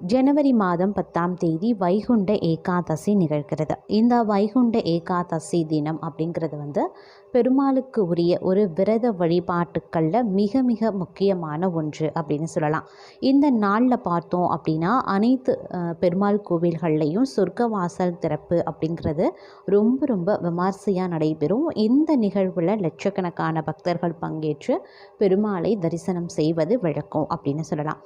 ஜனவரி மாதம் பத்தாம் தேதி வைகுண்ட ஏகாதசி நிகழ்கிறது. இந்த வைகுண்ட ஏகாதசி தினம் அப்படிங்கிறது வந்து பெருமாளுக்கு உரிய ஒரு விரத வழிபாட்டுக்களில் மிக மிக முக்கியமான ஒன்று அப்படின்னு சொல்லலாம். இந்த நாளில் பார்த்தோம் அப்படின்னா அனைத்து பெருமாள் கோவில்கள்லையும் சொர்க்க வாசல் திறப்பு அப்படிங்கிறது ரொம்ப ரொம்ப விமர்சையாக நடைபெறும். இந்த நிகழ்வில் லட்சக்கணக்கான பக்தர்கள் பங்கேற்று பெருமாளை தரிசனம் செய்வது வழக்கம் அப்படின்னு சொல்லலாம்.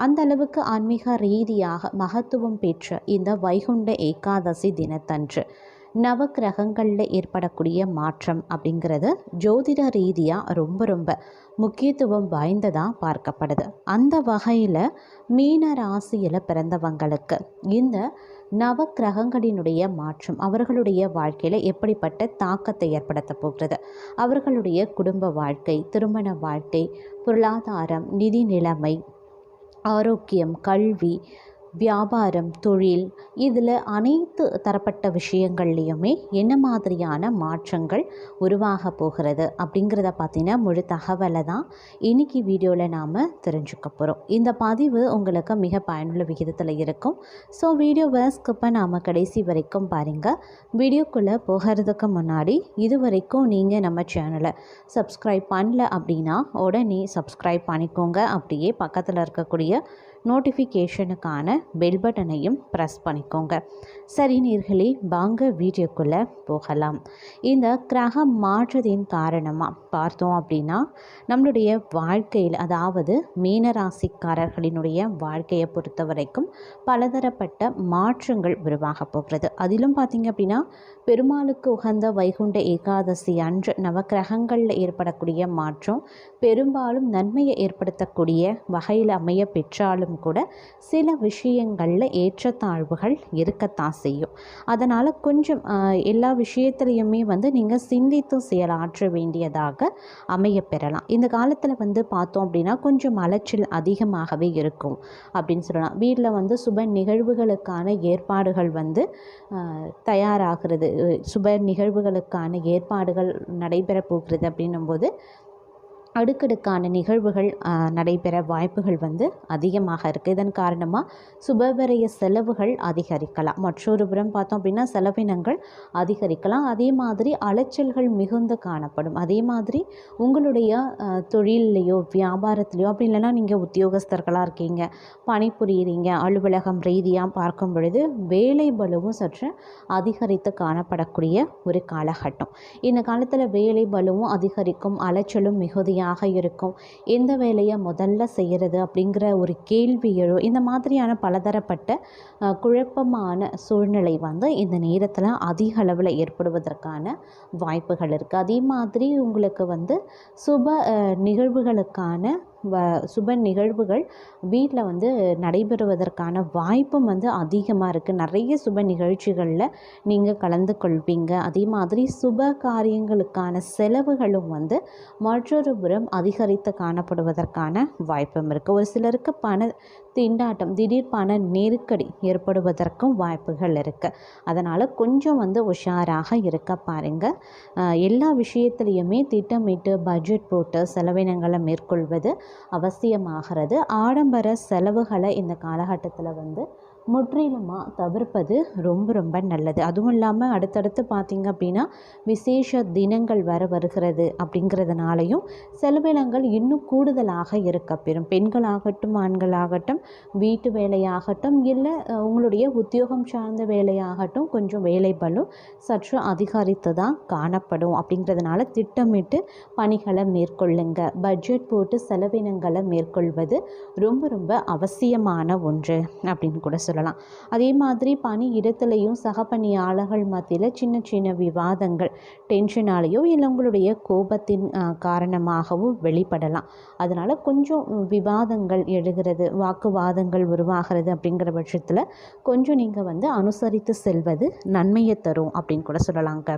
அந்த அளவுக்கு ஆன்மீக ரீதியாக மகத்துவம் பெற்ற இந்த வைகுண்ட ஏகாதசி தினத்தன்று நவக்கிரகங்களில் ஏற்படக்கூடிய மாற்றம் அப்படிங்கிறது ஜோதிட ரீதியாக ரொம்ப ரொம்ப முக்கியத்துவம் வாய்ந்ததாக பார்க்கப்படுது. அந்த வகையில் மீன ராசியில் பிறந்தவங்களுக்கு இந்த நவக்கிரகங்களினுடைய மாற்றம் அவர்களுடைய வாழ்க்கையில் எப்படிப்பட்ட தாக்கத்தை ஏற்படுத்த போகிறது? அவர்களுடைய குடும்ப வாழ்க்கை திருமண வாழ்க்கை பொருளாதாரம் நிதி நிலைமை ஆரோக்கியம் கல்வி வியாபாரம் தொழில் இதில் அனைத்து தரப்பட்ட விஷயங்கள்லையுமே என்ன மாதிரியான மாற்றங்கள் உருவாக போகிறது அப்படிங்கிறத பார்த்தீங்கன்னா முழு தகவலை தான் இன்னைக்கு வீடியோவில் நாம் தெரிஞ்சுக்க போகிறோம் இந்த பதிவு உங்களுக்கு மிக பயனுள்ள விகிதத்தில் இருக்கும். ஸோ வீடியோவை ஸ்கிப்பை நாம் கடைசி வரைக்கும் பாருங்கள் வீடியோக்குள்ளே போகிறதுக்கு முன்னாடி இது வரைக்கும் நீங்கள் நம்ம சேனலை சப்ஸ்கிரைப் பண்ணல அப்படின்னா உடனே சப்ஸ்கிரைப் பண்ணிக்கோங்க. அப்படியே பக்கத்தில் இருக்கக்கூடிய நோட்டிஃபிகேஷனுக்கான பெல் பட்டனையும் ப்ரெஸ் பண்ணிக்கோங்க. சரி நீர்களே வாங்க வீடியோக்குள்ளே போகலாம். இந்த கிரக மாற்றத்தின் காரணமாக பார்த்தோம் அப்படின்னா நம்மளுடைய வாழ்க்கையில் அதாவது மீனராசிக்காரர்களினுடைய வாழ்க்கையை பொறுத்த வரைக்கும் பலதரப்பட்ட மாற்றங்கள் உருவாக போகிறது. அதிலும் பார்த்தீங்க அப்படின்னா பெருமாளுக்கு உகந்த வைகுண்ட ஏகாதசி அன்று நவக்கிரகங்களில் ஏற்படக்கூடிய மாற்றம் பெரும்பாலும் நன்மையை ஏற்படுத்தக்கூடிய வகையில் அமைய பெற்றாலும் கூட சில விஷயங்களில் ஏற்றத்தாழ்வுகள் இருக்கத்தான் செய்யும். அதனால் கொஞ்சம் எல்லா விஷயத்துலையுமே வந்து நீங்கள் சிந்தித்து செயலாற்ற வேண்டியதாக அமைய பெறலாம். இந்த காலத்தில் வந்து பார்த்தோம் அப்படின்னா கொஞ்சம் அலைச்சல் அதிகமாகவே இருக்கும் அப்படின்னு சொல்லலாம். வீட்டில் வந்து சுப நிகழ்வுகளுக்கான ஏற்பாடுகள் வந்து தயாராகிறது. சுப நிகழ்வுகளுக்கான ஏற்பாடுகள் நடைபெற போகிறது அப்படின்னும்போது அடுக்கடுக்கான நிகழ்வுகள் நடைபெற வாய்ப்புகள் வந்து அதிகமாக இருக்குது இதன் காரணமாக சுபவிரய செலவுகள் அதிகரிக்கலாம். மற்றொரு புறம் பார்த்தோம் அப்படின்னா செலவினங்கள் அதிகரிக்கலாம். அதே மாதிரி அலைச்சல்கள் மிகுந்து காணப்படும். அதே மாதிரி உங்களுடைய தொழில்லையோ வியாபாரத்துலையோ அப்படி இல்லைன்னா நீங்கள் உத்தியோகஸ்தர்களாக இருக்கீங்க பணிபுரியுறீங்க அலுவலகம் ரீதியாக பார்க்கும் பொழுது வேலை பலுவும் சற்று அதிகரித்து காணப்படக்கூடிய ஒரு காலகட்டம். இந்த காலத்தில் வேலை பலுவும் அதிகரிக்கும் அலைச்சலும் மிகுதியாக இருக்கும். எந்த வேலையை முதல்ல செய்கிறது அப்படிங்கிற ஒரு கேள்வி எழும். இந்த மாதிரியான பலதரப்பட்ட குழப்பமான சூழ்நிலை வந்து இந்த நேரத்தில் அதிக அளவில் ஏற்படுவதற்கான வாய்ப்புகள் இருக்குது அதே மாதிரி உங்களுக்கு வந்து சுப நிகழ்வுகளுக்கான வ சுப நிகழ்வுகள் வீட்டில் வந்து நடைபெறுவதற்கான வாய்ப்பும் வந்து அதிகமாக இருக்குது நிறைய சுப நிகழ்ச்சிகளில் நீங்கள் கலந்து கொள்வீங்க அதே மாதிரி சுப காரியங்களுக்கான செலவுகளும் வந்து மற்றொரு புறம் அதிகரித்து காணப்படுவதற்கான வாய்ப்பும் இருக்குது ஒரு சிலருக்கு பண திண்டாட்டம் திடீர் பண நெருக்கடி ஏற்படுவதற்கும் வாய்ப்புகள் இருக்குது அதனால் கொஞ்சம் வந்து உஷாராக இருக்க பாருங்கள் எல்லா விஷயத்துலையுமே திட்டமிட்டு பட்ஜெட் போட்டு செலவினங்களை மேற்கொள்வது அவசியமாகிறது. ஆடம்பர செலவுகளை இந்த காலகட்டத்தில் வந்து முற்றிலுமாக தவிர்ப்பது ரொம்ப ரொம்ப நல்லது. அதுவும் இல்லாமல் அடுத்தடுத்து பார்த்திங்க அப்படின்னா விசேஷ தினங்கள் வர வருகிறது அப்படிங்கிறதுனாலையும் செலவினங்கள் இன்னும் கூடுதலாக இருக்கப்பெறும் பெண்களாகட்டும் ஆண்களாகட்டும் வீட்டு வேலையாகட்டும் இல்லை உங்களுடைய உத்தியோகம் சார்ந்த வேலையாகட்டும் கொஞ்சம் வேலை பலும் சற்று அதிகரித்து தான் காணப்படும் அப்படிங்கிறதுனால திட்டமிட்டு பணிகளை மேற்கொள்ளுங்க. பட்ஜெட் போட்டு செலவினங்களை மேற்கொள்வது ரொம்ப ரொம்ப அவசியமான ஒன்று அப்படின்னு கூட சொல்லலாம். அதே மாதிரி பணி இடத்துலையும் சக பணியாளர்கள் மத்தியில் சின்ன சின்ன விவாதங்கள் டென்ஷனாலேயோ இல்லை உங்களுடைய கோபத்தின் காரணமாகவும் வெளிப்படலாம். அதனால் கொஞ்சம் விவாதங்கள் எழுகிறது வாக்குவாதங்கள் உருவாகிறது அப்படிங்கிற பட்சத்தில் கொஞ்சம் நீங்கள் வந்து அனுசரித்து செல்வது நன்மையை தரும் அப்படின்னு கூட சொல்லலாங்க.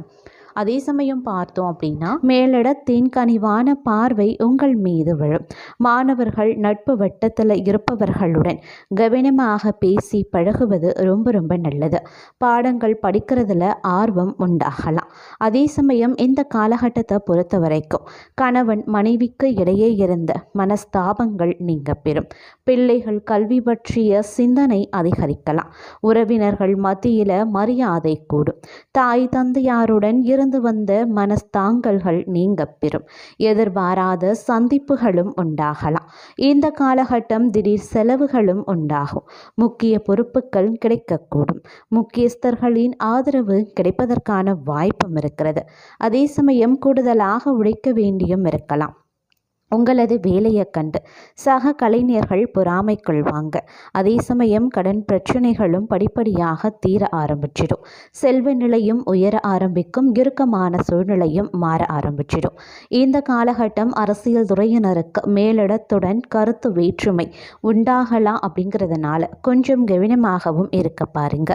அதே சமயம் பார்த்தோம் அப்படின்னா மேலிடத்தின் கனிவான பார்வை உங்கள் மீது விழும். மாணவர்கள் நட்பு வட்டத்தில் இருப்பவர்களுடன் கவனமாக பேசி பழகுவது ரொம்ப ரொம்ப நல்லது. பாடங்கள் படிக்கிறதுல ஆர்வம் உண்டாகலாம். அதே சமயம் இந்த காலகட்டத்தை பொறுத்த வரைக்கும் கணவன் மனைவிக்கு இடையே இருந்த மனஸ்தாபங்கள் நீங்க பெறும். பிள்ளைகள் கல்வி பற்றிய சிந்தனை அதிகரிக்கலாம். உறவினர்கள் மத்தியில் மரியாதை கூடும். தாய் தந்தையாருடன் இருந்து வந்த மனஸ்தாங்கல்கள் நீங்க பெறும். எதிர்பாராத சந்திப்புகளும் உண்டாகலாம். இந்த காலகட்டம் திடீர் செலவுகளும் உண்டாகும். முக்கிய பொறுப்புகள் கிடைக்கக்கூடும். முக்கியஸ்தர்களின் ஆதரவு கிடைப்பதற்கான வாய்ப்பும் இருக்கிறது. அதே சமயம் கூடுதலாக உழைக்க வேண்டியும் இருக்கலாம். உங்களது வேலையை கண்டு சக கலைஞர்கள் பொறாமை கொள்வாங்க. அதே சமயம் கடன் பிரச்சனைகளும் படிப்படியாக தீர ஆரம்பிச்சிடும். செல்வ நிலையும் உயர ஆரம்பிக்கும் இறுக்கமான சூழ்நிலையும் மாற ஆரம்பிச்சிடும். இந்த காலகட்டம் அரசியல் துறையினருக்கு மேலிடத்துடன் கருத்து வேற்றுமை உண்டாகலாம் அப்படிங்கிறதுனால கொஞ்சம் கவனமாகவும் இருக்க பாருங்க.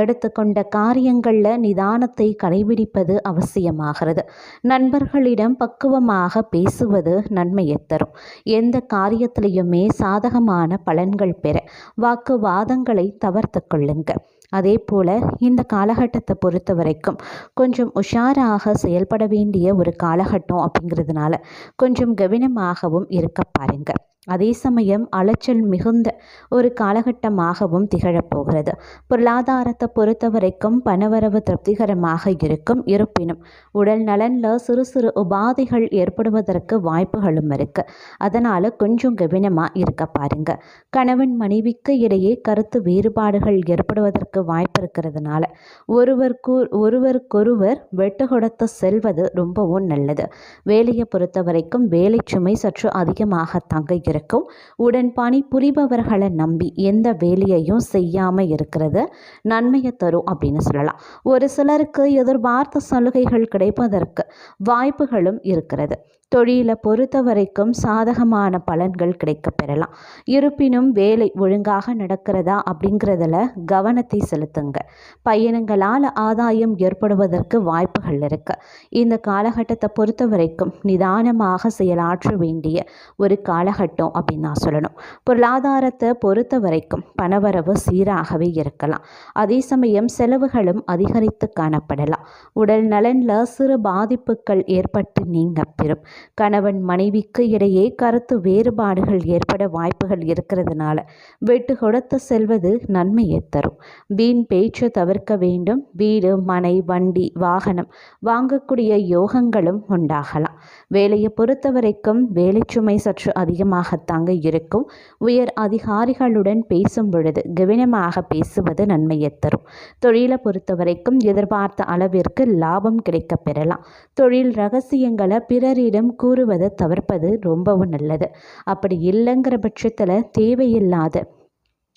எடுத்துக்கொண்ட காரியங்களில் நிதானத்தை கடைபிடிப்பது அவசியமாகிறது. நண்பர்களிடம் பக்குவமாக பேசுவது நன்மை நன்மையை தரும். எந்த காரியத்திலையுமே சாதகமான பலன்கள் பெற வாக்குவாதங்களை தவிர்த்து கொள்ளுங்க. அதே போல் இந்த காலகட்டத்தை பொறுத்த வரைக்கும் கொஞ்சம் உஷாராக செயல்பட வேண்டிய ஒரு காலகட்டம் அப்படிங்கிறதுனால கொஞ்சம் கவனமாகவும் இருக்க பாருங்கள் அதே சமயம் அலைச்சல் மிகுந்த ஒரு காலகட்டமாகவும் திகழப்போகிறது. பொருளாதாரத்தை பொறுத்த வரைக்கும் பணவரவு திருப்திகரமாக இருக்கும். இருப்பினும் உடல் நலனில் சிறு சிறு உபாதைகள் ஏற்படுவதற்கு வாய்ப்புகளும் இருக்கு. அதனால் கொஞ்சம் கவனமாக இருக்க பாருங்க. கணவன் மனைவிக்கு இடையே கருத்து வேறுபாடுகள் ஏற்படுவதற்கு வாய்ப்பு இருக்கிறதுனால ஒருவருக்கு ஒருவருக்கொருவர் வெட்டு கொடுத்து செல்வது ரொம்பவும் நல்லது. வேலையை பொறுத்த வரைக்கும் வேலை சுமை சற்று அதிகமாக தங்க இருக்கும். உடன்பாணி புரிபவர்களை நம்பி எந்த வேலையையும் செய்யாமல் இருக்கிறது நன்மையை தரும் அப்படின்னு சொல்லலாம். ஒரு சிலருக்கு எதிர்பார்த்த சலுகைகள் கிடைப்பதற்கு வாய்ப்புகளும் இருக்கிறது. தொழிலை பொறுத்த வரைக்கும் சாதகமான பலன்கள் கிடைக்க பெறலாம். இருப்பினும் வேலை ஒழுங்காக நடக்கிறதா அப்படிங்கிறதுல கவனத்தை செலுத்துங்க. பயணங்களால் ஆதாயம் ஏற்படுவதற்கு வாய்ப்புகள் இருக்கு. இந்த காலகட்டத்தை பொறுத்த வரைக்கும் நிதானமாக செயலாற்ற வேண்டிய ஒரு காலகட்டம் அப்படின்னு நான் சொல்லணும். பொருளாதாரத்தை பொறுத்த வரைக்கும் பணவரவு சீராகவே இருக்கலாம். அதே சமயம் செலவுகளும் அதிகரித்து காணப்படலாம். உடல் நலனில் சிறு பாதிப்புகள் ஏற்பட்டு நீங்க பெறும். கணவன் மனைவிக்கு இடையே கருத்து வேறுபாடுகள் ஏற்பட வாய்ப்புகள் இருக்கிறதுனால வெட்டு கொடுத்து செல்வது நன்மையை தரும். வீண் பேச்சு தவிர்க்க வேண்டும். வீடு மனை வண்டி வாகனம் வாங்கக்கூடிய யோகங்களும் உண்டாகலாம். வேலையை பொறுத்த வரைக்கும் வேலை சுமை சற்று அதிகமாகத்தாங்க இருக்கும். உயர் அதிகாரிகளுடன் பேசும் பொழுது கவனமாக பேசுவது நன்மையை தரும். தொழிலை பொறுத்த வரைக்கும் எதிர்பார்த்த அளவிற்கு லாபம் கிடைக்க பெறலாம் தொழில் ரகசியங்களை பிறரிடம் யாரிடம் கூறுவதை தவிர்ப்பது ரொம்பவும் நல்லது. அப்படி இல்லைங்கிற பட்சத்தில் தேவையில்லாத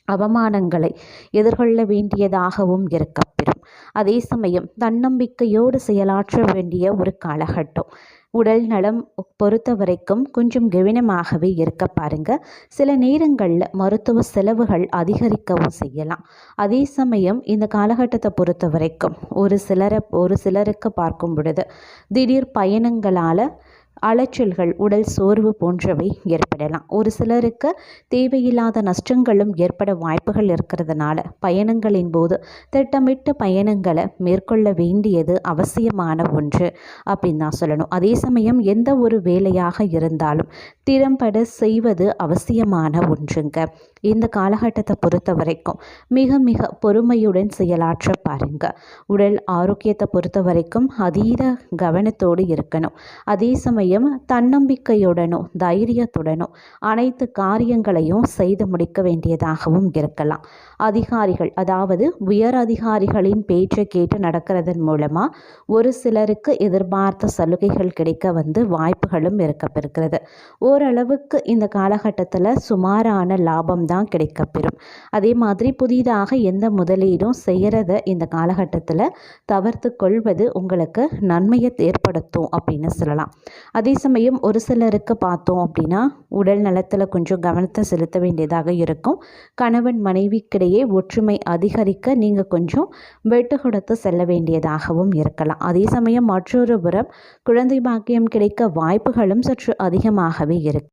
அவமானங்களை எதிர்கொள்ள வேண்டியதாகவும் இருக்கப்பெறும் அதே சமயம் தன்னம்பிக்கையோடு செயலாற்ற வேண்டிய ஒரு காலகட்டம். உடல் நலம் பொறுத்த வரைக்கும் கொஞ்சம் கவனமாகவே இருக்க பாருங்க. சில நேரங்களில் மருத்துவ செலவுகள் அதிகரிக்கவும் செய்யலாம். அதே சமயம் இந்த காலகட்டத்தை பொறுத்த வரைக்கும் ஒரு சிலரை ஒரு சிலருக்கு பார்க்கும் பொழுது திடீர் பயணங்களால் அலைச்சல்கள் உடல் சோர்வு போன்றவை ஏற்படலாம். ஒரு சிலருக்கு தேவையில்லாத நஷ்டங்களும் ஏற்பட வாய்ப்புகள் இருக்கிறதுனால பயணங்களின் போது திட்டமிட்ட பயணங்களை மேற்கொள்ள வேண்டியது அவசியமான ஒன்று அப்படின்னு தான் சொல்லணும். அதே சமயம் எந்த ஒரு வேலையாக இருந்தாலும் திறம்பட செய்வது அவசியமான ஒன்றுங்க. இந்த காலகட்டத்தை பொறுத்த வரைக்கும் மிக மிக பொறுமையுடன் செயலாற்ற பாருங்க. உடல் ஆரோக்கியத்தை பொறுத்த வரைக்கும் அதீத கவனத்தோடு இருக்கணும். அதே சமயம் தன்னம்பிக்கையுடனும் தைரியத்துடனும் அனைத்து காரியங்களையும் செய்து முடிக்க வேண்டியதாகவும் இருக்கலாம். அதிகாரிகள் அதாவது உயர் அதிகாரிகளின் பேச்சை கேட்டு நடக்கிறதன் மூலமாக ஒரு சிலருக்கு எதிர்பார்த்த சலுகைகள் கிடைக்க வந்து வாய்ப்புகளும் இருக்கப்பெறுகிறது. ஓரளவுக்கு இந்த காலகட்டத்தில் சுமாரான லாபம் தான் கிடைக்கப்பெறும். அதே மாதிரி புதிதாக எந்த முதலீடும் செய்கிறத இந்த காலகட்டத்தில் தவிர்த்து கொள்வது உங்களுக்கு நன்மையை ஏற்படுத்தும் அப்படின்னு சொல்லலாம். அதே சமயம் ஒரு சிலருக்கு பார்த்தோம் அப்படின்னா உடல் நலத்தில் கொஞ்சம் கவனத்தை செலுத்த வேண்டியதாக இருக்கும். கணவன் மனைவிக்கிடையே ஒற்றுமை அதிகரிக்க நீங்கள் கொஞ்சம் விட்டு கொடுத்து செல்ல வேண்டியதாகவும் இருக்கலாம். அதே சமயம் மற்றொரு புறம் குழந்தை பாக்கியம் கிடைக்க வாய்ப்புகளும் சற்று அதிகமாகவே இருக்கும்